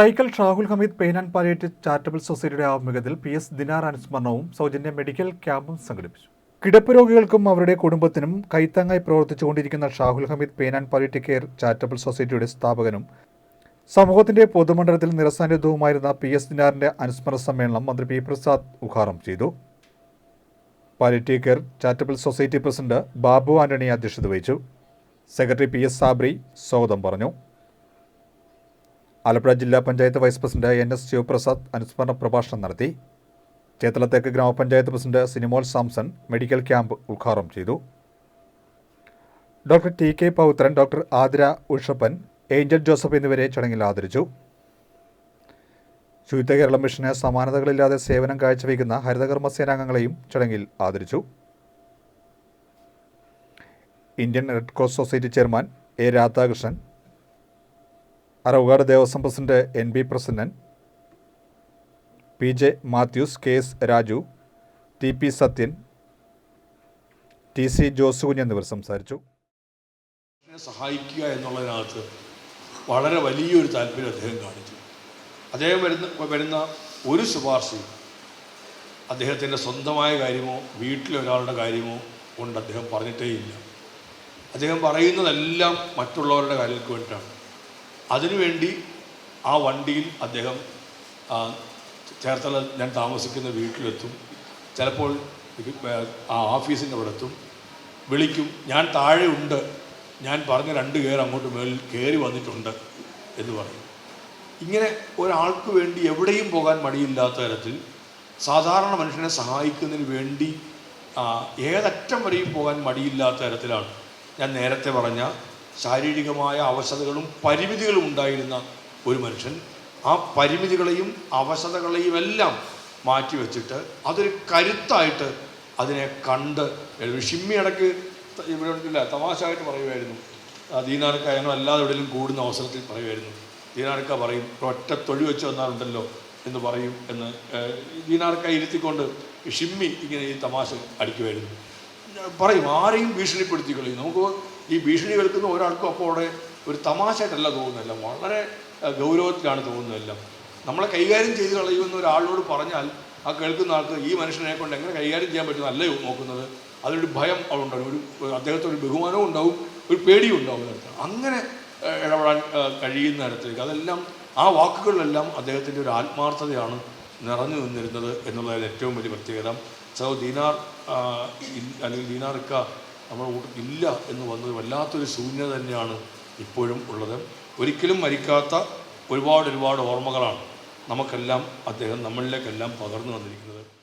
Thaikkal Shahul Hameed pain and palliative charitable സൊസൈറ്റിയുടെ ആഭിമുഖ്യത്തിൽ P S ദിനാർ അനുസ്മരണവും സൗജന്യ മെഡിക്കൽ ക്യാമ്പും സംഘടിപ്പിച്ചു. കിടപ്പ് രോഗികൾക്കും അവരുടെ കുടുംബത്തിനും കൈത്താങ്ങായി പ്രവർത്തിച്ചുകൊണ്ടിരിക്കുന്ന Shahul Hameed pain and palliative care charitable സൊസൈറ്റിയുടെ സ്ഥാപകനും സമൂഹത്തിന്റെ പൊതുമണ്ഡലത്തിൽ നിറസാന്നിധ്യവുമായിരുന്ന പി എസ് ദിനാറിന്റെ അനുസ്മരണ സമ്മേളനം മന്ത്രി പി പ്രസാദ് ഉദ്ഘാടനം ചെയ്തു. Palliative care charitable society president Babu Antony അധ്യക്ഷത വഹിച്ചു. സെക്രട്ടറി പി എസ് സാബ്രി സ്വാഗതം പറഞ്ഞു. ആലപ്പുഴ ജില്ലാ panchayat vice president N S Sivaprasad അനുസ്മരണ പ്രഭാഷണം നടത്തി. ചേത്തലത്തേക്ക് ഗ്രാമപഞ്ചായത്ത് president Sinimol Samson medical camp ഉദ്ഘാടനം ചെയ്തു. Doctor T K Pouthran doctor Athira Ushappan Angel Joseph എന്നിവരെ ചടങ്ങിൽ ആദരിച്ചു. ശുചിത്വ കേരള മിഷന് സമാനതകളില്ലാതെ സേവനം കാഴ്ചവെക്കുന്ന ഹരിതകർമ്മ സേനാംഗങ്ങളെയും ചടങ്ങിൽ ആദരിച്ചു. Indian Red Cross society chairman A Radhakrishnan Aravukad Devaswom president N B Prasannan P J Mathews K S Raju T P Sathyan T C Josekunju എന്നിവർ സംസാരിച്ചു. സഹായിക്കുക എന്നുള്ളതിനകത്ത് വളരെ വലിയൊരു താല്പര്യം അദ്ദേഹം കാണിച്ചു. അദ്ദേഹം വരുന്ന വരുന്ന ഒരു ശുപാർശയും അദ്ദേഹത്തിന്റെ സ്വന്തമായ കാര്യമോ വീട്ടിലെ ഒരാളുടെ കാര്യമോ കൊണ്ട് അദ്ദേഹം പറഞ്ഞിട്ടേ ഇല്ല അദ്ദേഹം പറയുന്നതെല്ലാം മറ്റുള്ളവരുടെ കാര്യങ്ങൾക്ക് വേണ്ടിയിട്ടാണ്. അതിനുവേണ്ടി ആ വണ്ടിയിൽ അദ്ദേഹം ചേർത്തല ഞാൻ താമസിക്കുന്ന വീട്ടിലെത്തും. ചിലപ്പോൾ ആ ഓഫീസിന്റെ അവിടെ എത്തും വിളിക്കും ഞാൻ താഴെ ഉണ്ട്. ഞാൻ പറഞ്ഞ രണ്ട് കയറി അങ്ങോട്ട് മേളിൽ കയറി വന്നിട്ടുണ്ട് എന്ന് പറയും. ഇങ്ങനെ ഒരാൾക്ക് വേണ്ടി എവിടെയും പോകാൻ മടിയില്ലാത്ത തരത്തിൽ സാധാരണ മനുഷ്യനെ സഹായിക്കുന്നതിന് വേണ്ടി ഏതറ്റം വരെയും പോകാൻ മടിയില്ലാത്ത തരത്തിലാണ്. ഞാൻ നേരത്തെ പറഞ്ഞ ശാരീരികമായ അവശതകളും പരിമിതികളും ഉണ്ടായിരുന്ന ഒരു മനുഷ്യൻ ആ പരിമിതികളെയും അവശതകളെയും എല്ലാം മാറ്റിവെച്ചിട്ട് അതൊരു കരുത്തായിട്ട് അതിനെ കണ്ട് ഷിമ്മി ഇടയ്ക്ക് ഇവിടെ ഇല്ല തമാശയായിട്ട് പറയുമായിരുന്നു ദീനാർക്ക ഞങ്ങൾ അല്ലാതെ എവിടെയും കൂടുന്ന അവസരത്തിൽ പറയുമായിരുന്നു ദീനാർക്ക പറയും ഒറ്റ തൊഴി വെച്ച് വന്നാലുണ്ടല്ലോ എന്ന് പറയും എന്ന് ദീനാർക്ക ഇരുത്തിക്കൊണ്ട് ഷിമ്മി ഇങ്ങനെ ഈ തമാശ അടിക്കുമായിരുന്നു പറയും ആരെയും ഭീഷണിപ്പെടുത്തി കളയും. നമുക്ക് ഈ ഭീഷണി കേൾക്കുന്ന ഒരാൾക്കും അപ്പോൾ അവിടെ ഒരു തമാശയായിട്ടല്ല തോന്നുന്നില്ല വളരെ ഗൗരവത്തിലാണ് തോന്നുന്നതെല്ലാം നമ്മളെ കൈകാര്യം ചെയ്ത് കളയുമെന്ന് ഒരാളോട് പറഞ്ഞാൽ ആ കേൾക്കുന്ന ആൾക്ക് ഈ മനുഷ്യനെ കൊണ്ട് എങ്ങനെ കൈകാര്യം ചെയ്യാൻ പറ്റുമെന്നല്ല നോക്കുന്നത്? അതിലൊരു ഭയം അവിടെ ഒരു അദ്ദേഹത്തിന് ഒരു ബഹുമാനവും ഉണ്ടാവും. ഒരു പേടിയും ഉണ്ടാവും നേരത്തെ അങ്ങനെ ഇടപെടാൻ കഴിയുന്ന തരത്തിലേക്ക്. അതെല്ലാം ആ വാക്കുകളിലെല്ലാം അദ്ദേഹത്തിന്റെ ഒരു ആത്മാർത്ഥതയാണ് നിറഞ്ഞു നിന്നിരുന്നത് എന്നുള്ളതിൽ ഏറ്റവും വലിയ പ്രത്യേകത. സോ ദീനാർ അല്ലെങ്കിൽ ദീനാർക്ക കൂട്ടത്തിൽ ഇല്ല എന്ന് വന്നത് വല്ലാത്തൊരു ശൂന്യത തന്നെയാണ് ഇപ്പോഴും ഉള്ളത്. ഒരിക്കലും മരിക്കാത്ത ഒരുപാട് ഒരുപാട് ഓർമ്മകളാണ് നമുക്കെല്ലാം അദ്ദേഹം നമ്മളിലേക്കെല്ലാം പകർന്നു വന്നിരിക്കുന്നത്